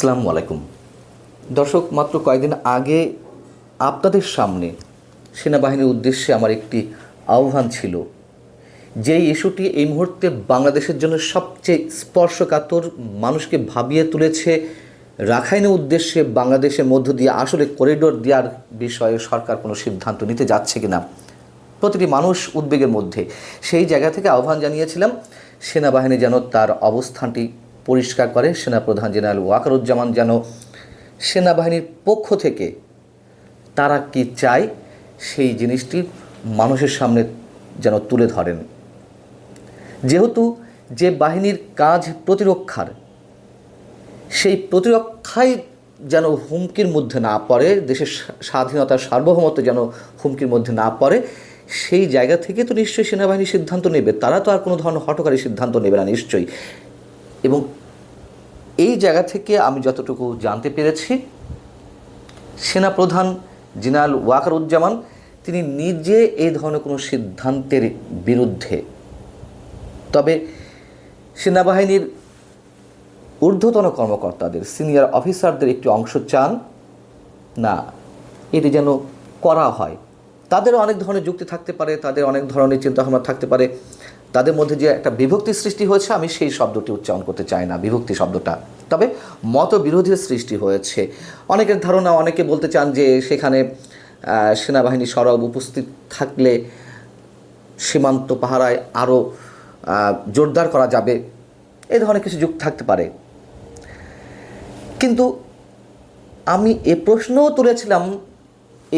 আসসালামু আলাইকুম। দর্শক, মাত্র কয়েকদিন আগে আপনাদের সামনে সেনাবাহিনীর উদ্দেশ্যে আমার একটি আহ্বান ছিল যেই ইস্যুটি এই মুহূর্তে বাংলাদেশের জন্য সবচেয়ে স্পর্শকাতর, মানুষকে ভাবিয়ে তুলেছে, রাখাইনের উদ্দেশ্যে বাংলাদেশের মধ্য দিয়ে আসলে করিডোর দেওয়ার বিষয়ে সরকার কোনো সিদ্ধান্ত নিতে যাচ্ছে কিনা। প্রতিটি মানুষ উদ্বেগের মধ্যে। সেই জায়গা থেকে আহ্বান জানিয়েছিলাম, সেনাবাহিনী যেন তার অবস্থানটি পরিষ্কার করে। সেনাপ্রধান জেনারেল ওয়াকারুজ্জামান, যেন সেনাবাহিনীর পক্ষ থেকে তারা কি চায়, সেই জিনিসটি মানুষের সামনে যেন তুলে ধরেন। যেহেতু যে বাহিনীর কাজ প্রতিরক্ষার, সেই প্রতিরক্ষাই যেন হুমকির মধ্যে না পড়ে, দেশের স্বাধীনতার সার্বভৌমত্ব যেন হুমকির মধ্যে না পড়ে, সেই জায়গা থেকে তো নিশ্চয়ই সেনাবাহিনী সিদ্ধান্ত নেবে। তারা তো আর কোনো ধরনের হটকারী সিদ্ধান্ত নেবে না নিশ্চয়ই। এবং এই জায়গা থেকে আমি যতটুকু জানতে পেরেছি, সেনাপ্রধান জেনারেল ওয়াকারুজ্জামান, তিনি নিজে এই ধরনের কোনো সিদ্ধান্তের বিরুদ্ধে। তবে সেনাবাহিনীর ঊর্ধ্বতন কর্মকর্তাদের, সিনিয়র অফিসারদের একটি অংশ চান, না, এটি যেন করা হয়। তাদের অনেক ধরনের যুক্তি থাকতে পারে, তাদের অনেক ধরনের চিন্তাভাবনা থাকতে পারে। তাদের মধ্যে যে একটা বিভক্তি সৃষ্টি হয়েছে, আমি সেই শব্দটি উচ্চারণ করতে চাই না, বিভক্তি শব্দটা। তবে মতবিরোধের সৃষ্টি হয়েছে। অনেকের ধারণা, অনেকে বলতে চান যে সেখানে সেনাবাহিনী সরব উপস্থিত থাকলে সীমান্ত পাহারায় আরও জোরদার করা যাবে। এ ধরনের কিছু যুক্তি থাকতে পারে। কিন্তু আমি এ প্রশ্নও তুলেছিলাম,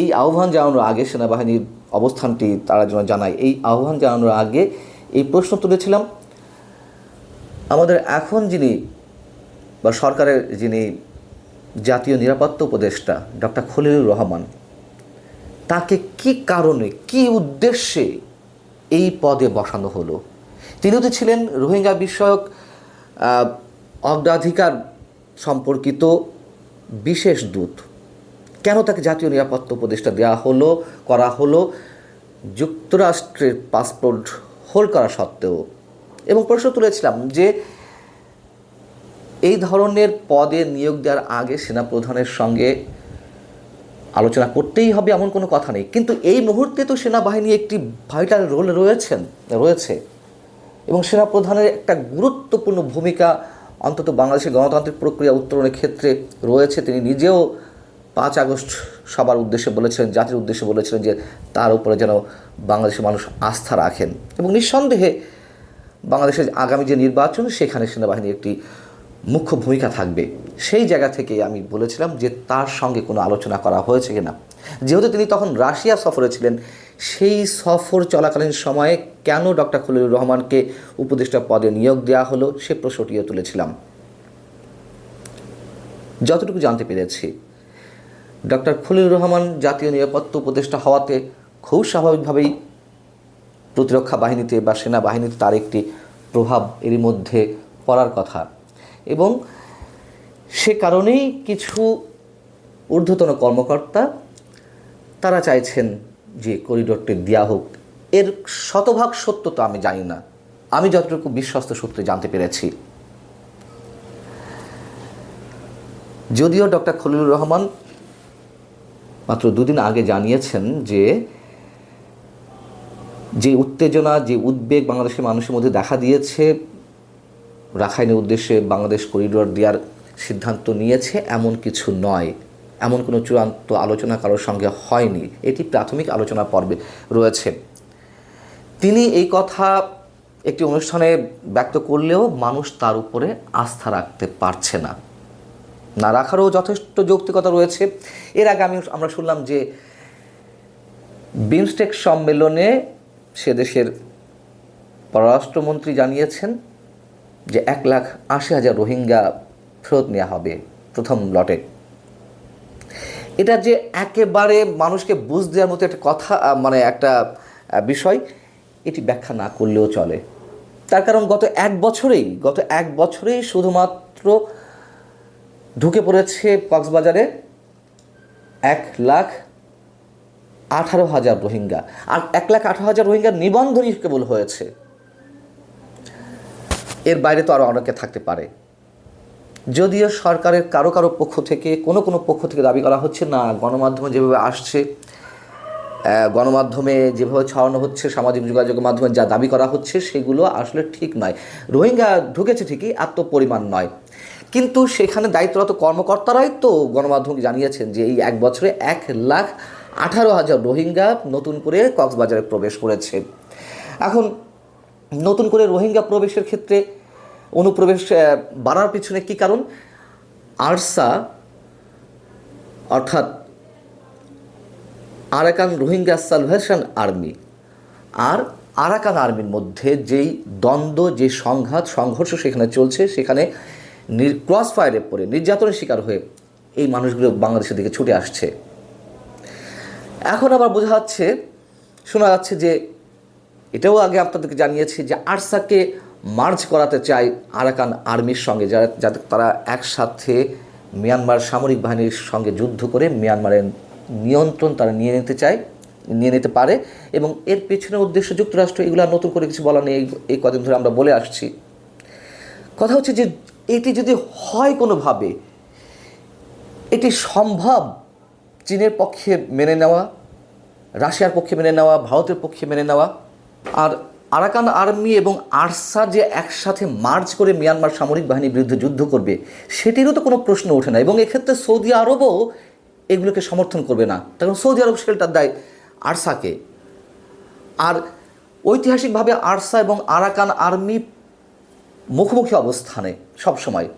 এই আহ্বান জানানোর আগে সেনাবাহিনীর অবস্থানটি তারা যেন জানায়। এই আহ্বান জানানোর আগে এই প্রশ্ন তুলেছিলাম। আমাদের এখন যিনি বা সরকারের যিনি জাতীয় নিরাপত্তা উপদেষ্টা ডক্টর খলিলুর রহমান, তাকে কি কারণে, কি উদ্দেশ্যে এই পদে বসানো হলো? তিনি তো ছিলেন রোহিঙ্গা বিষয়ক অগ্রাধিকার সম্পর্কিত বিশেষ দূত। কেন তাকে জাতীয় নিরাপত্তা উপদেষ্টা দেওয়া হলো, করা হলো? যুক্তরাষ্ট্রের পাসপোর্ট হোল্ড করা সত্ত্বেও। এবং প্রশ্ন তুলেছিলাম যে, এই ধরনের পদে নিয়োগ দেওয়ার আগে সেনাপ্রধানের সঙ্গে আলোচনা করতেই হবে এমন কোনো কথা নেই। কিন্তু এই মুহূর্তে তো সেনাবাহিনী একটি ভাইটাল রোল রয়েছেন, রয়েছে। এবং সেনাপ্রধানের একটা গুরুত্বপূর্ণ ভূমিকা অন্তত বাংলাদেশের গণতান্ত্রিক প্রক্রিয়া উত্তরণের ক্ষেত্রে রয়েছে। তিনি নিজেও পাঁচ আগস্ট সবার উদ্দেশ্যে বলেছিলেন, জাতির উদ্দেশ্যে বলেছিলেন যে তার উপরে যেন বাংলাদেশের মানুষ আস্থা রাখেন। এবং নিঃসন্দেহে বাংলাদেশের আগামী যে নির্বাচন, সেখানে সেনাবাহিনীর একটি মুখ্য ভূমিকা থাকবে। সেই জায়গা থেকে আমি বলেছিলাম যে তার সঙ্গে কোনো আলোচনা করা হয়েছে কিনা। যেহেতু তিনি তখন রাশিয়া সফরে ছিলেন, সেই সফর চলাকালীন সময়ে কেন ডক্টর খলিলুর রহমানকে উপদেষ্টা পদে নিয়োগ দেওয়া হলো, সে প্রশ্নটিও তুলেছিলাম। যতটুকু জানতে পেরেছি ডক্টর খলিলুর রহমান জাতীয় নিরাপত্তা উপদেষ্টা হওয়াতে খুব স্বাভাবিকভাবেই প্রতিরক্ষা বাহিনীতে বা সেনাবাহিনীতে তার একটি প্রভাব এরই মধ্যে পড়ার কথা। এবং সে কারণেই কিছু ঊর্ধ্বতন কর্মকর্তা তারা চাইছেন যে করিডোরটি দেওয়া হোক। এর শতভাগ সত্য তো আমি জানি না। আমি যতটুকু বিশ্বস্ত সূত্রে জানতে পেরেছি। যদিও ডক্টর খলিলুর রহমান মাত্র দুদিন আগে জানিয়েছেন যে যে উত্তেজনা, যে উদ্বেগ বাংলাদেশের মানুষের মধ্যে দেখা দিয়েছে, রাখাইনের উদ্দেশ্যে বাংলাদেশ করিডোর দেওয়ার সিদ্ধান্ত নিয়েছে, এমন কিছু নয়। এমন কোনো চূড়ান্ত আলোচনা কারোর সঙ্গে হয়নি। এটি প্রাথমিক আলোচনা পর্বে রয়েছে। তিনি এই কথা একটি অনুষ্ঠানে ব্যক্ত করলেও মানুষ তার উপরে আস্থা রাখতে পারছে না। না রাখারও যথেষ্ট যৌক্তিকতা রয়েছে। এর আগে আমি আমরা শুনলাম যে বিমস্টেক সম্মেলনে সে দেশের পররাষ্ট্রমন্ত্রী জানিয়েছেন যে এক লাখ আশি হাজার রোহিঙ্গা ফেরত নেওয়া হবে প্রথম লটে। এটা যে একেবারে মানুষকে বুঝ দেওয়ার মতো একটা কথা মানে একটা বিষয়, এটি ব্যাখ্যা না করলেও চলে। তার কারণ গত এক বছরেই, গত এক বছরেই শুধুমাত্র ঢুকে পড়েছে কক্সবাজারে এক লাখ আঠারো হাজার রোহিঙ্গা। আর এক লাখ আঠারো হাজার রোহিঙ্গা নিবন্ধনই কেবল হয়েছে। এর বাইরে তো আরও অনেকে থাকতে পারে। যদিও সরকারের কারও কারও পক্ষ থেকে, কোনো কোনো পক্ষ থেকে দাবি করা হচ্ছে, না, গণমাধ্যমে যেভাবে আসছে গণমাধ্যমে যেভাবে ছড়ানো হচ্ছে, সামাজিক যোগাযোগের মাধ্যমে যা দাবি করা হচ্ছে, সেগুলো আসলে ঠিক নয়। রোহিঙ্গা ঢুকেছে ঠিকই এত পরিমাণ নয়। কিন্তু সেখানে দায়িত্বরত কর্মকর্তারাই তো গণমাধ্যমকে জানিয়েছেন যে এই এক বছরে এক লাখ আঠারো হাজার রোহিঙ্গা নতুন করে কক্সবাজারে প্রবেশ করেছে। এখন নতুন করে রোহিঙ্গা প্রবেশের ক্ষেত্রে অনুপ্রবেশ বাড়ার পিছনে কী কারণ? আরসা, অর্থাৎ আরাকান রোহিঙ্গা সালভেশন আর্মি আর আরাকান আর্মির মধ্যে যেই দ্বন্দ্ব, যে সংঘাত, সংঘর্ষ সেখানে চলছে, সেখানে ক্রস ফায়ারে পড়ে, নির্যাতনের শিকার হয়ে এই মানুষগুলো বাংলাদেশের দিকে ছুটে আসছে। এখন আবার বোঝা যাচ্ছে, শোনা যাচ্ছে যে এটাও আগে আপনাদেরকে জানিয়েছি যে আরসাকে মার্চ করাতে চায় আরাকান আর্মির সঙ্গে, যারা, যাতে তারা একসাথে মিয়ানমার সামরিক বাহিনীর সঙ্গে যুদ্ধ করে মিয়ানমারের নিয়ন্ত্রণ তারা নিয়ে নিতে চায়, নিয়ে নিতে পারে এবং এর পেছনে উদ্দেশ্য যুক্তরাষ্ট্র, এগুলো নতুন করে কিছু বলা নেই, এই- এই কদিন ধরে আমরা বলে আসছি। কথা হচ্ছে যে এটি যদি হয় কোনোভাবে, এটি সম্ভব চীনের পক্ষে মেনে নেওয়া, রাশিয়ার পক্ষে মেনে নেওয়া, ভারতের পক্ষে মেনে নেওয়া, আর আরাকান আর্মি এবং আরসা যে একসাথে মার্চ করে মিয়ানমার সামরিক বাহিনীর বিরুদ্ধে যুদ্ধ করবে, সেটিরও তো কোনো প্রশ্ন ওঠে না এবং এক্ষেত্রে সৌদি আরবও এগুলোকে সমর্থন করবে না। কারণ সৌদি আরব শেল্টার দেয় আরসাকে। আর ঐতিহাসিকভাবে আরসা এবং আরাকান আর্মি মুখোমুখি অবস্থানে সবসময়।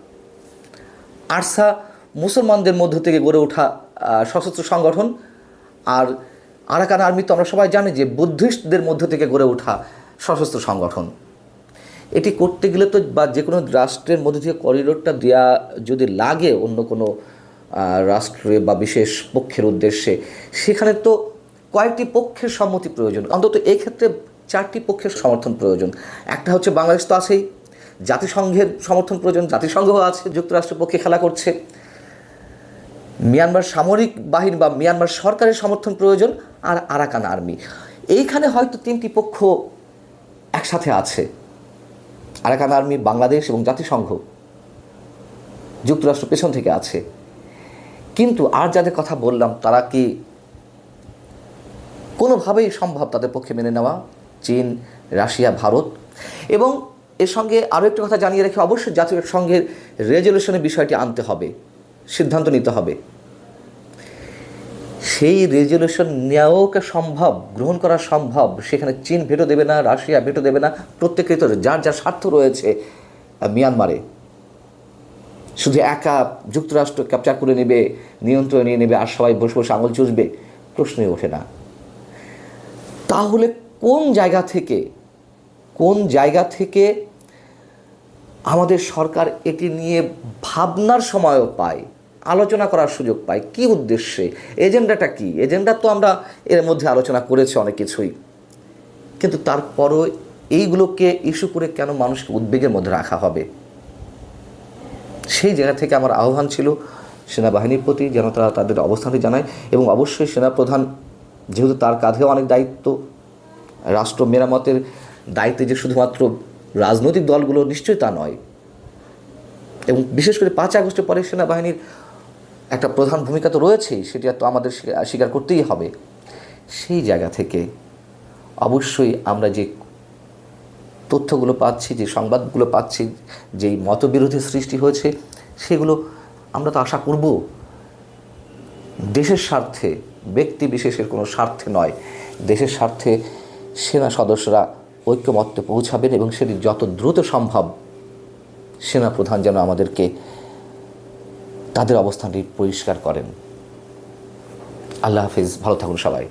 আরসা মুসলমানদের মধ্য থেকে গড়ে ওঠা সশস্ত্র সংগঠন আর আরাকান আর্মি তো আমরা সবাই জানি যে বুদ্ধিস্টদের মধ্য থেকে গড়ে ওঠা সশস্ত্র সংগঠন। এটি করতে গেলে তো বা যে কোনো রাষ্ট্রের মধ্যে থেকে করিডোরটা দেওয়া যদি লাগে অন্য কোনো রাষ্ট্রে বা বিশেষ পক্ষের উদ্দেশ্যে, সেখানে তো কয়েকটি পক্ষের সম্মতি প্রয়োজন। অন্তত এক্ষেত্রে চারটি পক্ষের সমর্থন প্রয়োজন। একটা হচ্ছে বাংলাদেশ তো আছেই। জাতিসংঘের সমর্থন প্রয়োজন জাতিসংঘও আছে, যুক্তরাষ্ট্রের পক্ষে খেলা করছে। মিয়ানমার সামরিক বাহিনী বা মিয়ানমার সরকারের সমর্থন প্রয়োজন আর আরাকান আর্মি। এইখানে হয়তো তিনটি পক্ষ একসাথে আছে। আরাকান আর্মি, বাংলাদেশ এবং জাতিসংঘ যুক্তরাষ্ট্র পেছন থেকে আছে। কিন্তু আর যাদের কথা বললাম, তারা কি কোনোভাবেই সম্ভব তাদের পক্ষে মেনে নেওয়া? চীন, রাশিয়া, ভারত এবং এর সঙ্গে আরও একটি কথা জানিয়ে রেখে, অবশ্যই জাতিসংঘের রেজলিউশনের বিষয়টি আনতে হবে, সিদ্ধান্ত নিতে হবে। সেই রেজলিউশন নেওয়াও সম্ভব, গ্রহণ করা সম্ভব? সেখানে চীন ভেটো দেবে না, রাশিয়া ভেটো দেবে না প্রত্যেকের তো যার যার স্বার্থ রয়েছে মিয়ানমারে। শুধু একা যুক্তরাষ্ট্র ক্যাপচার করে নেবে, নিয়ন্ত্রণ নিয়ে নেবে, আর সবাই বসে বসে আঙুল চুষবে, প্রশ্নই ওঠে না। তাহলে কোন জায়গা থেকে কোন জায়গা থেকে আমাদের সরকার এটি নিয়ে ভাবনার সময়ও পায়, আলোচনা করার সুযোগ পায়, কি উদ্দেশ্যে? এজেন্ডাটা কি? এজেন্ডা তো আমরা এর মধ্যে আলোচনা করেছি অনেক কিছুই। কিন্তু তারপরও এইগুলোকে ইস্যু করে কেন মানুষকে উদ্বেগের মধ্যে রাখা হবে? সেই জায়গা থেকে আমার আহ্বান ছিল সেনাবাহিনীর প্রতি যেন তারা তাদের অবস্থানটি জানায় এবং অবশ্যই সেনাপ্রধান, যেহেতু তার কাঁধেও অনেক দায়িত্ব, রাষ্ট্র মেরামতের দায়িত্বে যে শুধুমাত্র রাজনৈতিক দলগুলো নিশ্চয়ই তা নয়। এবং বিশেষ করে পাঁচ আগস্টের পরে সেনাবাহিনীর একটা প্রধান ভূমিকা তো রয়েছেই, সেটি তো আমাদের স্বীকার করতেই হবে। সেই জায়গা থেকে অবশ্যই আমরা যে তথ্যগুলো পাচ্ছি, যে সংবাদগুলো পাচ্ছি, যেই মতবিরোধী সৃষ্টি হয়েছে, সেগুলো আমরা তো আশা করব দেশের স্বার্থে, ব্যক্তি বিশেষের কোনো স্বার্থে নয়। দেশের স্বার্থে সেনা সদস্যরা ঐক্যমত্যে পৌঁছাবেন এবং সেটি যত দ্রুত সম্ভব সেনাপ্রধান যেন আমাদেরকে তাদের অবস্থানটি পরিষ্কার করেন। আল্লাহ হাফিজ, ভালো থাকুন সবাই।